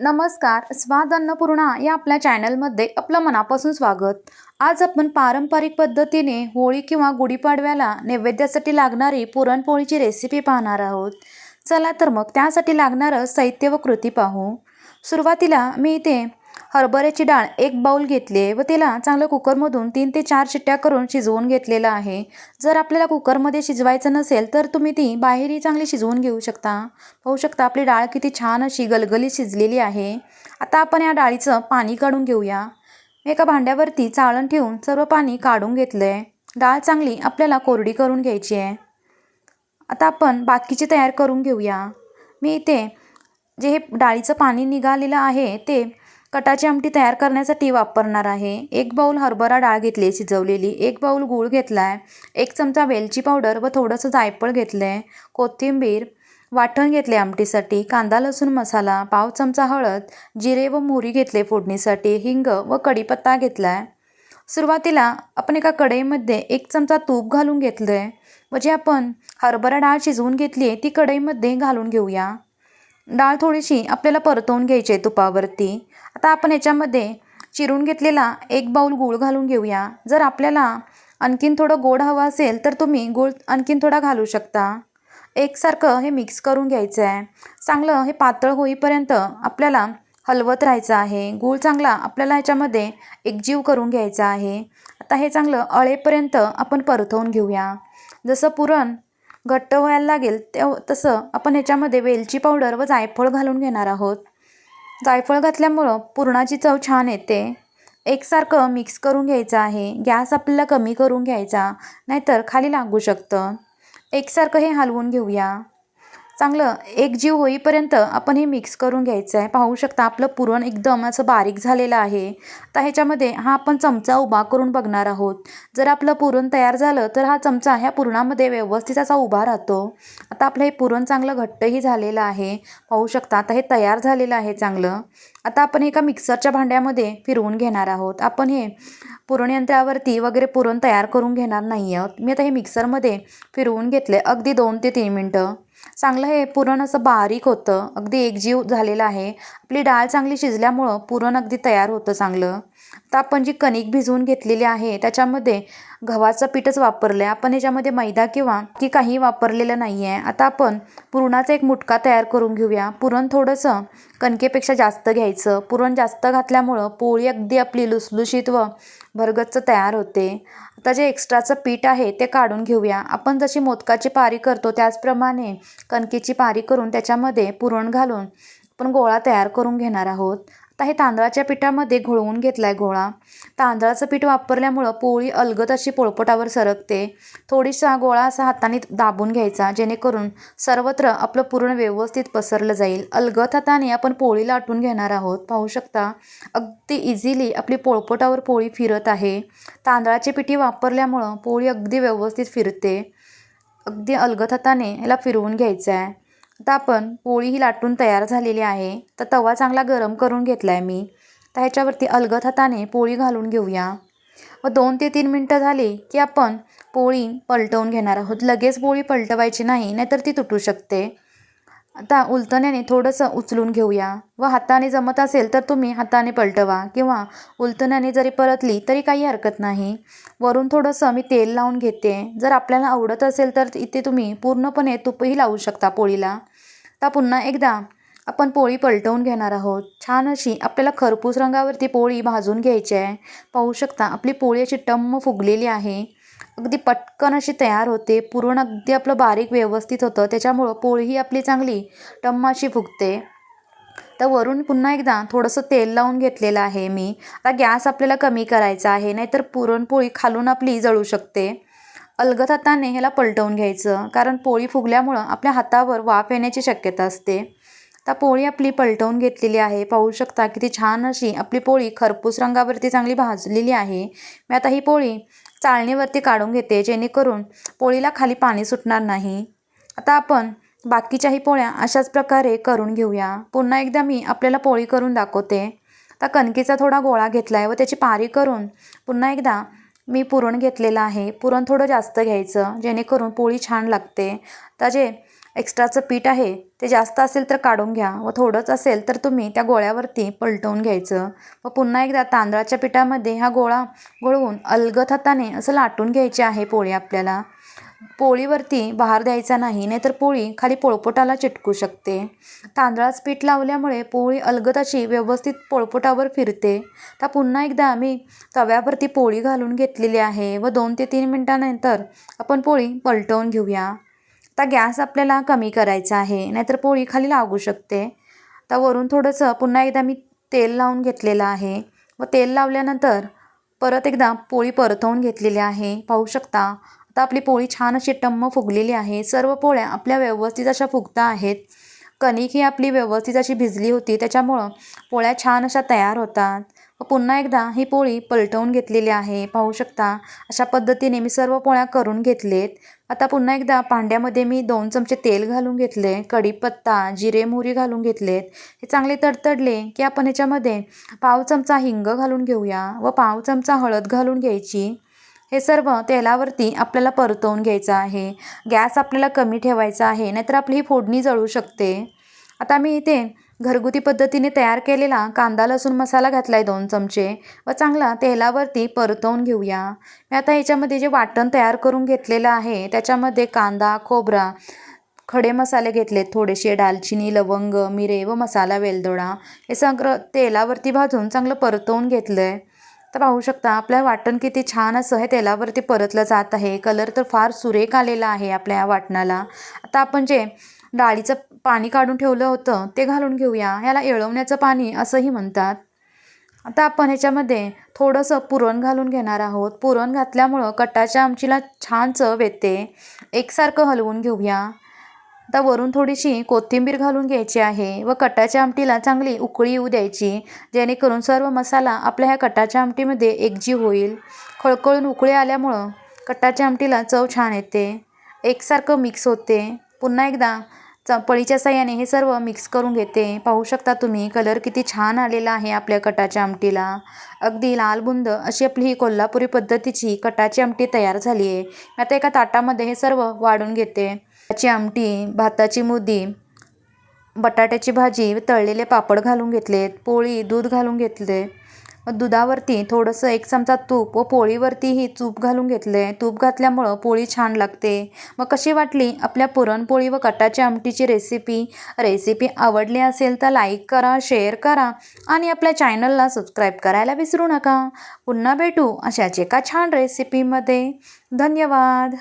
नमस्कार स्वाद अन्नपूर्णा या आपल्या चॅनलमध्ये आपलं मनापासून स्वागत. आज आपण पारंपरिक पद्धतीने होळी किंवा गुढीपाडव्याला नैवेद्यासाठी लागणारी पुरणपोळीची रेसिपी पाहणार आहोत. चला तर मग त्यासाठी लागणारं साहित्य व कृती पाहू. सुरुवातीला मी इथे हरभऱ्याची डाळ एक बाऊल घेतली आहे व तिला चांगलं कुकरमधून तीन ते चार शिट्ट्या करून शिजवून घेतलेलं आहे. जर आपल्याला कुकरमध्ये शिजवायचं नसेल तर तुम्ही ती बाहेरही चांगली शिजवून घेऊ शकता. पाहू शकता आपली डाळ किती छान अशी गलगलीत शिजलेली आहे. आता आपण या डाळीचं पाणी काढून घेऊया. एका भांड्यावरती चाळण ठेवून सर्व पाणी काढून घेतलं आहे डाळ चांगली आपल्याला कोरडी करून घ्यायची आहे. आता आपण बाकीची तयार करून घेऊया. मी इथे जे हे डाळीचं पाणी निघालेलं आहे ते कटाची आमटी तयार करण्यासाठी वापरणार आहे. एक बाऊल हरभरा डाळ घेतली आहे शिजवलेली. एक बाऊल गूळ घेतला आहे एक चमचा वेलची पावडर व थोडंसं जायफळ घेतलं आहे कोथिंबीर वाटण घेतले आमटीसाठी. कांदा लसूण मसाला पाव चमचा हळद जिरे व मोहरी घेतले फोडणीसाठी. हिंग व कढीपत्ता घेतला आहे सुरुवातीला आपण एका कढईमध्ये एक चमचा तूप घालून घेतलं आहे व जे आपण हरभरा डाळ शिजवून घेतली आहे ती कढईमध्ये घालून घेऊया. डाळ थोडीशी आपल्याला परतवून घ्यायची आहे तुपावरती. आता आपण याच्यामध्ये चिरून घेतलेला एक बाऊल गूळ घालून घेऊया. जर आपल्याला आणखीन थोडं गोड हवं असेल तर तुम्ही गूळ आणखीन थोडा घालू शकता. एकसारखं हे मिक्स करून घ्यायचं आहे चांगलं हे पातळ होईपर्यंत आपल्याला हलवत राहायचं आहे. गूळ चांगला आपल्याला ह्याच्यामध्ये एकजीव करून घ्यायचा आहे. आता हे चांगलं अळेपर्यंत आपण परतवून घेऊया. जसं पुरण घट्ट व्हायला लागेल तेव तसं आपण ह्याच्यामध्ये वेलची पावडर व जायफळ घालून घेणार आहोत. जायफळ घातल्यामुळं पुरणाची चव छान येते. एकसारखं मिक्स करून घ्यायचं आहे. गॅस आपल्याला कमी करून घ्यायचा नाहीतर खाली लागू शकतं. एकसारखं हे हलवून घेऊया. चांगलं एक जीव होईपर्यंत आपण हे मिक्स करून घ्यायचं आहे. पाहू शकता आपलं पुरण एकदम असं बारीक झालेलं आहे. तर ह्याच्यामध्ये हा आपण चमचा उभा करून बघणार आहोत. जर आपलं पुरण तयार झालं तर हा चमचा ह्या पुरणामध्ये व्यवस्थित असा उभा राहतो. आता आपलं हे पुरण चांगलं घट्टही झालेलं आहे. पाहू शकता आता हे तयार झालेलं आहे चांगलं. आता आपण एका मिक्सरच्या भांड्यामध्ये फिरवून घेणार आहोत. आपण हे पुरण यंत्रावरती वगैरे पुरण तयार करून घेणार नाही आहोत मी आता हे मिक्सरमध्ये फिरवून घेतले अगदी दोन ते तीन मिनटं. चांगलं हे पुरण असं बारीक होतं. अगदी एकजीव झालेलं आहे. आपली डाळ चांगली शिजल्यामुळं पुरण अगदी तयार होतं चांगलं. तर आपण जी कणिक भिजवून घेतलेली आहे त्याच्यामध्ये गव्हाचं पीठच वापरलं आहे आपण ह्याच्यामध्ये मैदा किंवा की काही वापरलेलं नाही आहे आता आपण पुरणाचा एक मुटका तयार करून घेऊया. पुरण थोडंसं कणकेपेक्षा जास्त घ्यायचं. पुरण जास्त घातल्यामुळं पोळी अगदी आपली लुसलुशीत व भरगच्च तयार होते. आता जे एक्स्ट्राचं पीठ आहे ते काढून घेऊया. आपण जशी मोदकाची पारी करतो त्याचप्रमाणे कणकेची पारी करून त्याच्यामध्ये पुरण घालून आपण गोळा तयार करून घेणार आहोत. आता हे तांदळाच्या पिठामध्ये घोळवून घेतला आहे गोळा तांदळाचं पीठ वापरल्यामुळं पोळी अलगद अशी पोळपटावर सरकते. थोडीसा गोळा असा हाताने दाबून घ्यायचा जेणेकरून सर्वत्र आपलं पूर्ण व्यवस्थित पसरलं जाईल. अलगद हाताने आपण पोळी लाटून घेणार आहोत. पाहू शकता अगदी इझिली आपली पोळपटावर पोळी फिरत आहे. तांदळाची पिठी वापरल्यामुळं पोळी अगदी व्यवस्थित फिरते. अगदी अलगद हाताने ह्याला फिरवून घ्यायचं आहे आता आपण पोळी ही लाटून तयार झालेली आहे. तर तवा चांगला गरम करून घेतला आहे मी. तर ह्याच्यावरती अलगद हाताने पोळी घालून घेऊया. व दोन ते तीन मिनटं झाली की आपण पोळी पलटवून घेणार आहोत. लगेच पोळी पलटवायची नाही नाहीतर ती तुटू शकते. आता उलथण्याने थोडंसं उचलून घेऊया. व हाताने जमत असेल तर तुम्ही हाताने पलटवा किंवा उलथण्याने जरी परतली तरी काही हरकत नाही. वरून थोडंसं मी तेल लावून घेते. जर आपल्याला आवडत असेल तर इथे तुम्ही पूर्णपणे तुपही लावू शकता पोळीला. आता पुन्हा एकदा आपण पोळी पलटवून घेणार आहोत. छान अशी आपल्याला खरपूस रंगावरती पोळी भाजून घ्यायची आहे. पाहू शकता आपली पोळी अशी टम्म फुगलेली आहे. अगदी पटकन अशी तयार होते. पुरण अगदी आपलं बारीक व्यवस्थित होतं. त्याच्यामुळं पोळीही आपली चांगली टम्माशी फुगते. तर वरून पुन्हा एकदा थोडंसं तेल लावून घेतलेलं आहे मी. आता गॅस आपल्याला कमी करायचा आहे नाहीतर पुरणपोळी खालून आपली जळू शकते. अलगद हाताने ह्याला पलटवून घ्यायचं कारण पोळी फुगल्यामुळं आपल्या हातावर वाफ येण्याची शक्यता असते. आता पोळी आपली पलटवून घेतलेली आहे. पाहू शकता किती छान अशी आपली पोळी खरपूस रंगावरती चांगली भाजलेली आहे. मी आता ही पोळी चाळणीवरती काढून घेते जेणेकरून पोळीला खाली पाणी सुटणार नाही. आता आपण बाकीच्याही पोळ्या अशाच प्रकारे करून घेऊया. पुन्हा एकदा मी आपल्याला पोळी करून दाखवते. आता कणकीचा थोडा गोळा घेतला आहे व त्याची पारी करून पुन्हा एकदा मी पुरण घेतलेलं आहे. पुरण थोडं जास्त घ्यायचं जेणेकरून पोळी छान लागते. आता जे एक्स्ट्राचं पीठ आहे ते जास्त असेल तर काढून घ्या. व थोडंच असेल तर तुम्ही त्या गोळ्यावरती पलटवून घ्यायचं. व पुन्हा एकदा तांदळाच्या पिठामध्ये हा गोळा गोळवून अलगद हाताने असं लाटून घ्यायची आहे पोळी आपल्याला. पोळीवरती बहार द्यायचा नाही नाहीतर पोळी खाली पोळपोटाला चिटकू शकते. तांदळाचं पीठ लावल्यामुळे पोळी अलगद व्यवस्थित पोळपोटावर फिरते. तर पुन्हा एकदा मी तव्यावरती पोळी घालून घेतलेली आहे व दोन ते तीन मिनटानंतर आपण पोळी पलटवून घेऊया. आता गॅस आपल्याला कमी करायचा आहे नाहीतर पोळी खाली लागू शकते. तर वरून थोडंसं पुन्हा एकदा मी तेल लावून घेतलेलं आहे. व तेल लावल्यानंतर परत एकदा पोळी परतवून घेतलेली आहे. पाहू शकता आता आपली पोळी छान अशी टम्म फुगलेली आहे. सर्व पोळ्या आपल्या व्यवस्थित अशा फुगता आहेत. कणिक ही आपली व्यवस्थित अशी भिजली होती त्याच्यामुळं पोळ्या छान अशा तयार होतात. पुन्हा एकदा ही पोळी पलटवून घेतलेली आहे. पाहू शकता अशा पद्धतीने मी सर्व पोळ्या करून घेतलेत. आता पुन्हा एकदा भांड्यामध्ये मी दोन चमचे तेल घालून घेतले कढीपत्ता जिरे मोहरी घालून घेतलेत. हे चांगले तडतडले की आपण ह्याच्यामध्ये पाव चमचा हिंग घालून घेऊया व पाव चमचा हळद घालून घ्यायची. हे सर्व तेलावरती आपल्याला परतवून घ्यायचं आहे. गॅस आपल्याला कमी ठेवायचा आहे नाहीतर आपली ही फोडणी जळू शकते. आता मी इथे घरगुती पद्धतीने तयार केलेला कांदा लसूण मसाला घातला आहे दोन चमचे व चांगला तेलावरती परतवून घेऊया. मी आता याच्यामध्ये जे वाटण तयार करून घेतलेलं आहे त्याच्यामध्ये कांदा खोबरा खडे मसाले घेतलेत थोडेसे दालचिनी लवंग मिरे व मसाला वेलदोडा. हे सगळं तेलावरती भाजून चांगलं परतवून घेतलं आहे तर पाहू शकता आपलं वाटण किती छान असं हे तेलावरती परतलं जात आहे. कलर तर फार सुरेख आलेला आहे आपल्या या वाटणाला. आता आपण जे डाळीचं पाणी काढून ठेवलं होतं ते घालून घेऊया. याला येळवण्याचं पाणी असंही म्हणतात. आता आपण ह्याच्यामध्ये थोडंसं पुरण घालून घेणार आहोत. पुरण घातल्यामुळं कटाच्या आमचीला छान चव येते. एकसारखं हलवून घेऊया. आता वरून थोडीशी कोथिंबीर घालून घ्यायची आहे व कटाच्या आमटीला चांगली उकळी येऊ द्यायची जेणेकरून सर्व मसाला आपल्या ह्या कटाच्या आमटीमध्ये एकजीव होईल. खळखळून उकळी आल्यामुळं कटाच्या आमटीला चव छान येते. एकसारखं मिक्स होते. पुन्हा एकदा चपळीच्या साह्याने हे सर्व मिक्स करून घेते. पाहू शकता तुम्ही कलर किती छान आलेला आहे आपल्या कटाच्या आमटीला. अगदी लाल बुंद अशी आपली ही कोल्हापुरी पद्धतीची कटाची आमटी तयार झाली आहे. मी आता एका ताटामध्ये हे सर्व वाढून घेते. त्याची आमटी भाताची मुदी बटाट्याची भाजी तळलेले पापड घालून घेतलेत पोळी दूध घालून घेतले. दुधावरती थोडंसं एक चमचा तूप व पोळीवरतीही तूप घालून घेतलं. आहे तूप घातल्यामुळं पोळी छान लागते. मग कशी वाटली? आपल्या पुरणपोळी व कटाच्या आमटीची रेसिपी? रेसिपी आवडली असेल तर लाईक करा शेअर करा आणि आपल्या चॅनलला सबस्क्राईब करायला विसरू नका. पुन्हा भेटू अशाच एका छान रेसिपीमध्ये. धन्यवाद.